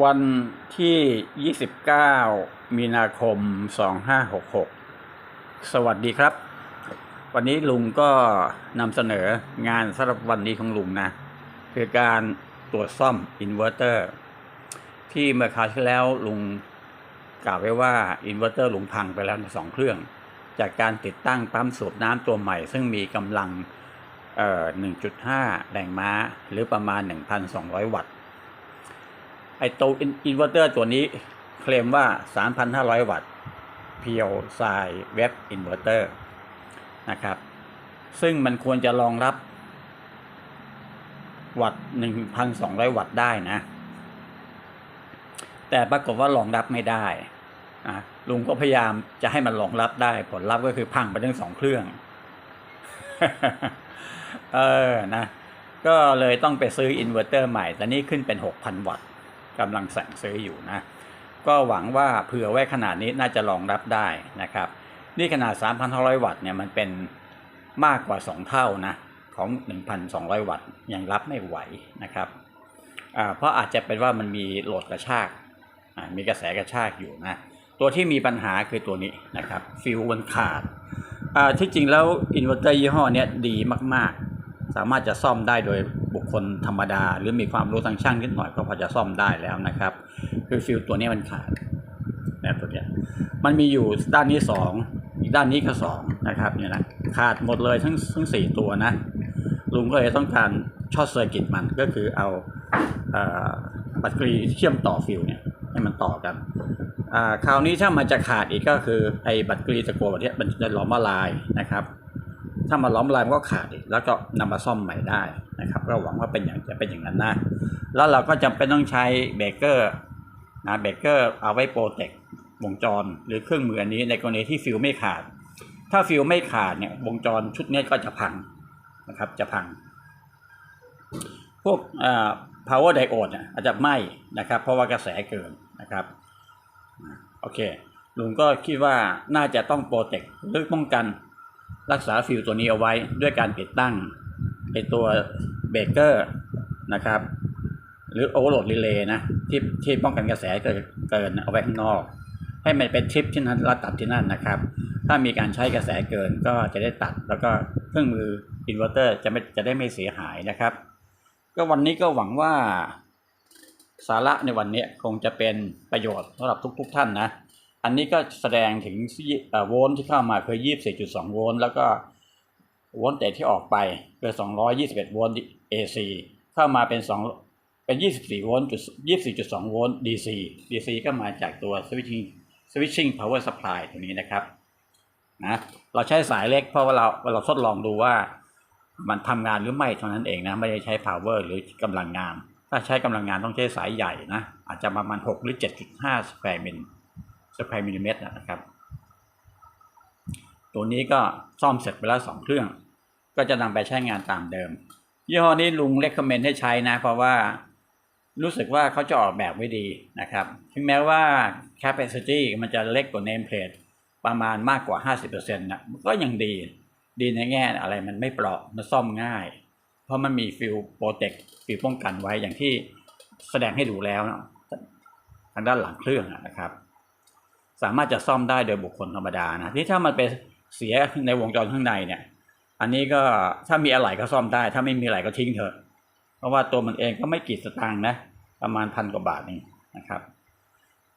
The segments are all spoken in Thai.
วันที่ 29 มีนาคม 2566 สวัสดีครับ วันนี้ลุงก็นำเสนองานสำหรับวันนี้ของลุงนะ คือการตรวจซ่อมอินเวอร์เตอร์ ที่เมื่อคราวที่แล้วลุงกล่าวไว้ว่าอินเวอร์เตอร์ลุงพังไปแล้วสองเครื่อง จากการติดตั้งปั๊มสูบน้ำตัวใหม่ ซึ่งมีกำลังเอ่อ1.5 แรงม้า หรือประมาณ 1,200 วัตต์ ไอตัวอินเวอร์เตอร์ตัวนี้เคลมว่า 3,500 วัตต์เพียวไซเว็บอินเวอร์เตอร์นะครับ ซึ่งมันควรจะรองรับ วัตต์1,200 วัตต์ได้นะ แต่ปรากฏว่ารองรับไม่ได้นะลุงก็พยายามจะให้มันรองรับได้ผลลัพธ์ก็คือพังไปทั้งสองเครื่อง เออนะ ก็เลยต้องไปซื้ออินเวอร์เตอร์ใหม่แต่นี่ขึ้นเป็น 6,000 วัตต์ กำลังสั่งซื้ออยู่นะ ก็หวังว่าเผื่อไว้ขนาดนี้น่าจะรองรับได้นะครับ นี่ขนาด 3,500 วัตต์เนี่ยมันเป็นมากกว่า 2 เท่านะของ 1,200 วัตต์ยังรับไม่ไหวนะครับ เพราะอาจจะเป็นว่ามันมีโหลดกระชาก มีกระแสกระชากอยู่นะ ตัวที่มีปัญหาคือตัวนี้นะครับ ฟิวมันขาดที่จริงแล้วอินเวอร์เตอร์ยี่ห้อเนี้ยดีมากๆ สามารถจะซ่อมได้โดยบุคคลธรรมดา หรือมีความรู้ทางช่างนิดหน่อยก็พอจะซ่อมได้แล้วนะครับ คือฟิวตัวนี้มันขาดนะตัวเนี้ยมันมีอยู่ด้านนี้สองอีกด้านนี้ก็สองนะครับเนี่ยนะขาดหมดเลยทั้งทั้งสี่ตัวนะลุงก็เลยต้องการช็อตเซอร์กิตมันก็คือเอาบัตรกรีเชื่อมต่อฟิวเนี่ยให้มันต่อกันคราวนี้ถ้ามันจะขาดอีกก็คือไอ้บัตรกรีตะโกแบบเนี้ยมันจะหลอมละลายนะครับ ถ้ามาล้อมลายมันก็ขาดอีกแล้วก็นำมาซ่อมใหม่ได้นะครับ ก็หวังว่าเป็นอย่างจะเป็นอย่างนั้นนะแล้วเราก็จำเป็นต้องใช้เบรกเกอร์นะเบรกเกอร์เอาไว้โปรเทควงจรหรือเครื่องมืออันนี้ในกรณีที่ฟิวไม่ขาด ถ้าฟิวไม่ขาดเนี่ยวงจรชุดนี้ก็จะพังนะครับจะพัง พวกอ่า power diode เนี่ยอาจจะไหม้นะครับ เพราะว่ากระแสเกินนะครับโอเคลุงก็คิดว่าน่าจะต้องโปรเทคหรือป้องกัน รักษาฟิวตัวนี้เอาไว้ด้วยการติดตั้งไอตัวเบรกเกอร์นะครับ หรือโอเวอร์โหลดรีเลย์นะที่ที่ป้องกันกระแสเกินเกินเอาไว้ข้างนอก ให้มันเป็นชิปที่นั้นแล้วตัดที่นั่นนะครับ ถ้ามีการใช้กระแสเกินก็จะได้ตัด แล้วก็เครื่องมืออินเวอร์เตอร์จะไม่จะได้ไม่เสียหายนะครับ ก็วันนี้ก็หวังว่าสาระในวันนี้คงจะเป็นประโยชน์สำหรับทุกๆทท่านนะ อันนี้ก็แสดงถึงเอ่อโวลต์ที่เข้ามาคือ24.2โวลต์แล้วก็โวลต์เตที่ออกไปคือ221โวลต์ AC เข้ามาเป็น2เป็น24โวลต์จุด24.2โวลต์ DC DC ก็มาจากตัว switching switching power supply ตัวนี้นะครับนะเราใช้สายเล็กเพราะว่าเราเราทดลองดูว่ามันทำงานหรือไม่เท่านั้นเองนะไม่ได้ใช้ power หรือกำลังงาน ถ้าใช้กำลังงานต้องใช้สายใหญ่นะอาจจะประมาณ6หรือ7.5สแควร์มิล สแควร์มิลลิเมตรนะครับ ตัวนี้ก็ซ่อมเสร็จไปแล้ว2เครื่อง ก็จะนำไปใช้งานตามเดิม ยี่ห้อนี้ลุงเล c ก m เมนให้ใช้นะ เพราะว่ารู้สึกว่าเขาจะออกแบบไว้ดีนะครับ ถึงแม้ว่า capacity มันจะเล็กกว่า nameplate ประมาณมากกว่า 50%นะก็ยังดี ดีในแง่อะไรมันไม่เปราะมันซ่อมง่าย เพราะมันมีฟิลโปรเทคฟิลป้องกันไว้อย่างที่แสดงให้ดูแล้วนะทางด้านหลังเครื่องนะครับ สามารถจะซ่อมได้โดยบุคคลธรรมดานะที่ถ้ามันไปเสียในวงจรข้างในเนี่ย อันนี้ก็ถ้ามีอะไรก็ซ่อมได้ ถ้าไม่มีอะไรก็ทิ้งเถอะ เพราะว่าตัวมันเองก็ไม่กี่สตางค์นะ ประมาณพันกว่าบาทนี่นะครับ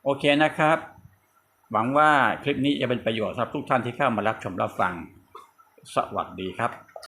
โอเคนะครับ หวังว่าคลิปนี้จะเป็นประโยชน์สำหรับทุกท่านที่เข้ามารับชมรับฟัง สวัสดีครับ